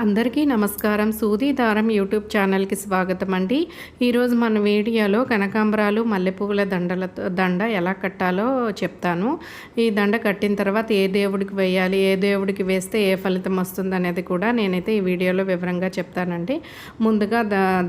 అందరికీ నమస్కారం. సూది దారం యూట్యూబ్ ఛానల్కి స్వాగతం అండి. ఈరోజు మన వీడియోలో కనకాంబరాలు మల్లెపువ్వుల దండలతో దండ ఎలా కట్టాలో చెప్తాను. ఈ దండ కట్టిన తర్వాత ఏ దేవుడికి వేయాలి ఏ దేవుడికి వేస్తే ఏ ఫలితం వస్తుంది అనేది కూడా నేనైతే ఈ వీడియోలో వివరంగా చెప్తానండి. ముందుగా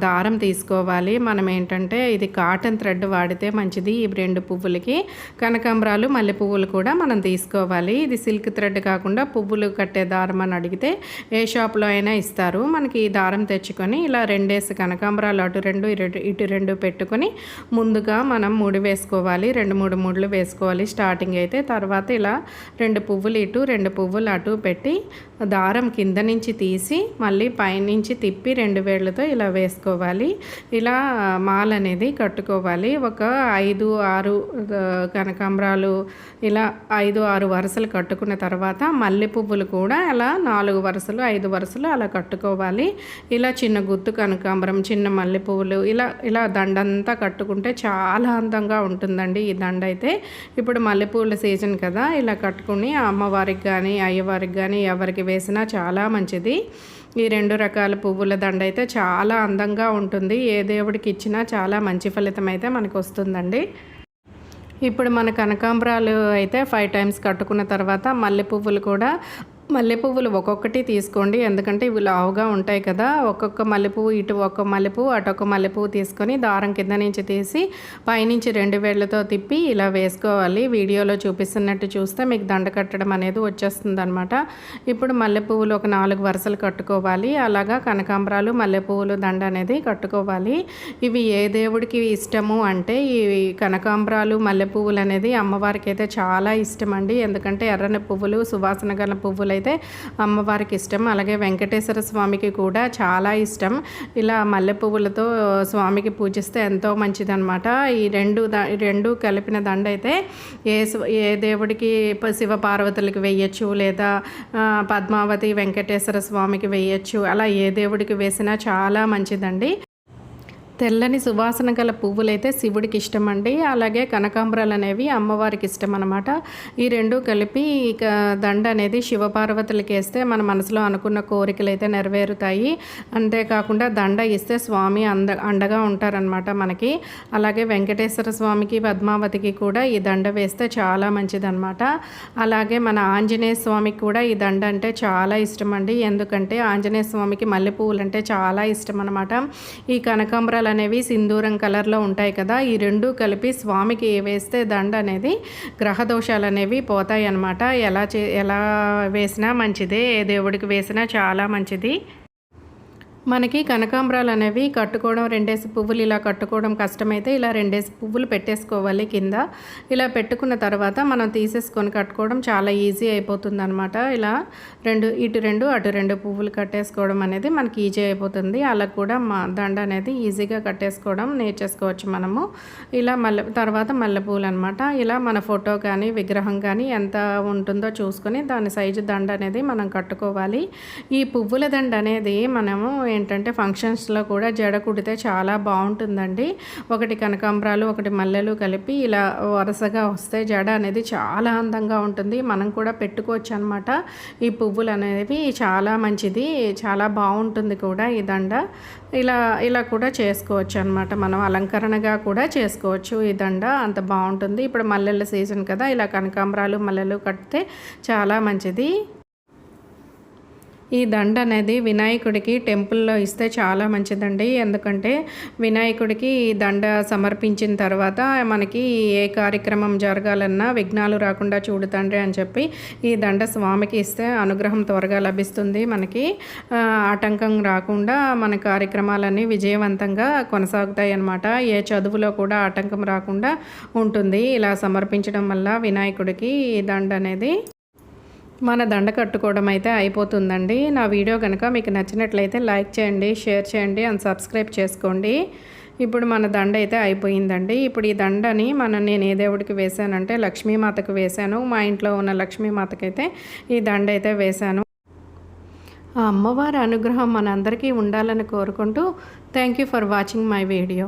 దారం తీసుకోవాలి. మనం ఏంటంటే ఇది కాటన్ థ్రెడ్ వాడితే మంచిది. ఈ రెండు పువ్వులకి కనకాంబరాలు మల్లె పువ్వులు కూడా మనం తీసుకోవాలి. ఇది సిల్క్ థ్రెడ్ కాకుండా పువ్వులు కట్టే దారం అని అడిగితే ఏ షాప్లో అయినా ఇస్తారు. మనకి ఈ దారం తెచ్చుకొని ఇలా రెండేసి కనకాంబరాలు అటు రెండు ఇటు రెండు పెట్టుకొని ముందుగా మనం ముడి వేసుకోవాలి. రెండు మూడు ముడులు వేసుకోవాలి. స్టార్టింగ్ అయితే తర్వాత ఇలా రెండు పువ్వులు ఇటు రెండు పువ్వులు అటు పెట్టి దారం కింద నుంచి తీసి మళ్ళీ పైనుంచి తిప్పి రెండు వేళ్ళతో ఇలా వేసుకోవాలి. ఇలా మాల్ అనేది కట్టుకోవాలి. ఒక ఐదు ఆరు కనకాంబరాలు ఇలా ఐదు ఆరు వరుసలు కట్టుకున్న తర్వాత మల్లె పువ్వులు కూడా అలా నాలుగు వరుసలు ఐదు వరుసలు అలా కట్టుకోవాలి. ఇలా చిన్న గుత్తు కనకాంబరం చిన్న మల్లె పువ్వులు ఇలా ఇలా దండంతా కట్టుకుంటే చాలా అందంగా ఉంటుందండి ఈ దండ అయితే. ఇప్పుడు మల్లెపూల సీజన్ కదా ఇలా కట్టుకుని అమ్మవారికి కానీ అయ్యవారికి కానీ ఎవరికి వేసినా చాలా మంచిది. ఈ రెండు రకాల పువ్వుల దండ అయితే చాలా అందంగా ఉంటుంది. ఏ దేవుడికి ఇచ్చినా చాలా మంచి ఫలితం అయితే మనకు వస్తుందండి ఇప్పుడు మన కనకాంబరాలు అయితే ఫైవ్ టైమ్స్ కట్టుకున్న తర్వాత మల్లె పువ్వులు కూడా మల్లెపువ్వులు ఒక్కొక్కటి తీసుకోండి. ఎందుకంటే ఇవి లావుగా ఉంటాయి కదా. ఒక్కొక్క మల్లెపువ్వు ఇటు ఒక్క మల్లెపువ్వు అటు ఒక మల్లెపువ్వు తీసుకొని దారం కింద నుంచి తీసి పైనుంచి రెండు వేళ్ళతో తిప్పి ఇలా వేసుకోవాలి. వీడియోలో చూపిస్తున్నట్టు చూస్తే మీకు దండ కట్టడం అనేది వచ్చేస్తుంది అనమాట ఇప్పుడు మల్లెపువ్వులు ఒక నాలుగు వరుసలు కట్టుకోవాలి. అలాగా కనకాంబరాలు మల్లెపువ్వులు దండ అనేది కట్టుకోవాలి. ఇవి ఏ దేవుడికి ఇష్టము అంటే ఈ కనకాంబరాలు మల్లెపువ్వులు అనేది అమ్మవారికి అయితే చాలా ఇష్టం అండి ఎందుకంటే ఎర్రని పువ్వులు సువాసన గల పువ్వులు అయితే అమ్మవారికి ఇష్టం. అలాగే వెంకటేశ్వర స్వామికి కూడా చాలా ఇష్టం. ఇలా మల్లె పువ్వులతో స్వామికి పూజిస్తే ఎంతో మంచిదన్నమాట. ఈ రెండు రెండు కలిపిన దండ అయితే ఏ ఏ దేవుడికి శివ పార్వతులకి వేయచ్చు లేదా పద్మావతి వెంకటేశ్వర స్వామికి వేయచ్చు అలా ఏ దేవుడికి వేసినా చాలా మంచిదండి. తెల్లని సువాసన గల పువ్వులైతే శివుడికి ఇష్టం అండి అలాగే కనకాంబరాలు అనేవి అమ్మవారికి ఇష్టం అనమాట ఈ రెండు కలిపి ఇక దండ అనేది శివపార్వతులకి వేస్తే మన మనసులో అనుకున్న కోరికలు అయితే నెరవేరుతాయి. అంతేకాకుండా దండ ఇస్తే స్వామి అంద అండగా ఉంటారనమాట మనకి. అలాగే వెంకటేశ్వర స్వామికి పద్మావతికి కూడా ఈ దండ వేస్తే చాలా మంచిదన్నమాట. అలాగే మన ఆంజనేయ స్వామికి కూడా ఈ దండ అంటే చాలా ఇష్టం అండి ఎందుకంటే ఆంజనేయ స్వామికి మల్లెపూలు అంటే చాలా ఇష్టం అనమాట ఈ కనకాంబరాలు దారాలు అనేవి సింధూరం కలర్లో ఉంటాయి కదా. ఈ రెండు కలిపి స్వామికి వేస్తే దండ అనేది గ్రహ దోషాలు అనేవి పోతాయి అన్నమాట ఎలా చే ఎలా వేసినా మంచిదే. ఏ దేవుడికి వేసినా చాలా మంచిది. మనకి కనకాంబరాలు అనేవి కట్టుకోవడం రెండేసి పువ్వులు ఇలా కట్టుకోవడం కష్టమైతే ఇలా రెండేసి పువ్వులు పెట్టేసుకోవాలి కింద. ఇలా పెట్టుకున్న తర్వాత మనం తీసేసుకొని కట్టుకోవడం చాలా ఈజీ అయిపోతుంది అనమాట ఇలా రెండు ఇటు రెండు అటు రెండు పువ్వులు కట్టేసుకోవడం అనేది మనకి ఈజీ అయిపోతుంది. అలా కూడా మా దండ అనేది ఈజీగా కట్టేసుకోవడం నేర్చేసుకోవచ్చు మనము. ఇలా మల్లె తర్వాత మల్లెపూలు అనమాట ఇలా మన ఫోటో కానీ విగ్రహం కానీ ఎంత ఉంటుందో చూసుకొని దాని సైజు దండ అనేది మనం కట్టుకోవాలి. ఈ పువ్వుల దండ అనేది మనము ఏంటంటే ఫంక్షన్స్లో కూడా జడ కుడితే చాలా బాగుంటుందండి. ఒకటి కనకాంబరాలు ఒకటి మల్లెలు కలిపి ఇలా వరుసగా వస్తే జడ అనేది చాలా అందంగా ఉంటుంది. మనం కూడా పెట్టుకోవచ్చు అనమాట ఈ పువ్వులు అనేవి చాలా మంచిది చాలా బాగుంటుంది కూడా ఈ దండ. ఇలా ఇలా కూడా చేసుకోవచ్చు అనమాట మనం అలంకరణగా కూడా చేసుకోవచ్చు ఈ దండ అంత బాగుంటుంది. ఇప్పుడు మల్లెల సీజన్ కదా ఇలా కనకాంబరాలు మల్లెలు కడితే చాలా మంచిది. ఈ దండ అనేది వినాయకుడికి టెంపుల్లో ఇస్తే చాలా మంచిదండి. ఎందుకంటే వినాయకుడికి ఈ దండ సమర్పించిన తర్వాత మనకి ఏ కార్యక్రమం జరగాలన్నా విఘ్నాలు రాకుండా చూడుతండ్రి అని చెప్పి ఈ దండ స్వామికి ఇస్తే అనుగ్రహం త్వరగా లభిస్తుంది. మనకి ఆటంకం రాకుండా మన కార్యక్రమాలన్నీ విజయవంతంగా కొనసాగుతాయి అన్నమాట ఏ చదువులో కూడా ఆటంకం రాకుండా ఉంటుంది. ఇలా సమర్పించడం వల్ల వినాయకుడికి ఈ దండ అనేది మన దండ కట్టుకోవడం అయితే అయిపోతుందండి. నా వీడియో కనుక మీకు నచ్చినట్లయితే లైక్ చేయండి షేర్ చేయండి అండ్ సబ్స్క్రైబ్ చేసుకోండి. ఇప్పుడు మన దండ అయితే అయిపోయిందండి. ఇప్పుడు ఈ దండని మన నేను ఏ దేవుడికి వేసానంటే లక్ష్మీమాతకు వేశాను. మా ఇంట్లో ఉన్న లక్ష్మీమాతకైతే ఈ దండ అయితే వేశాను. ఆ అమ్మవారి అనుగ్రహం మనందరికీ ఉండాలని కోరుకుంటూ thank you for watching my video.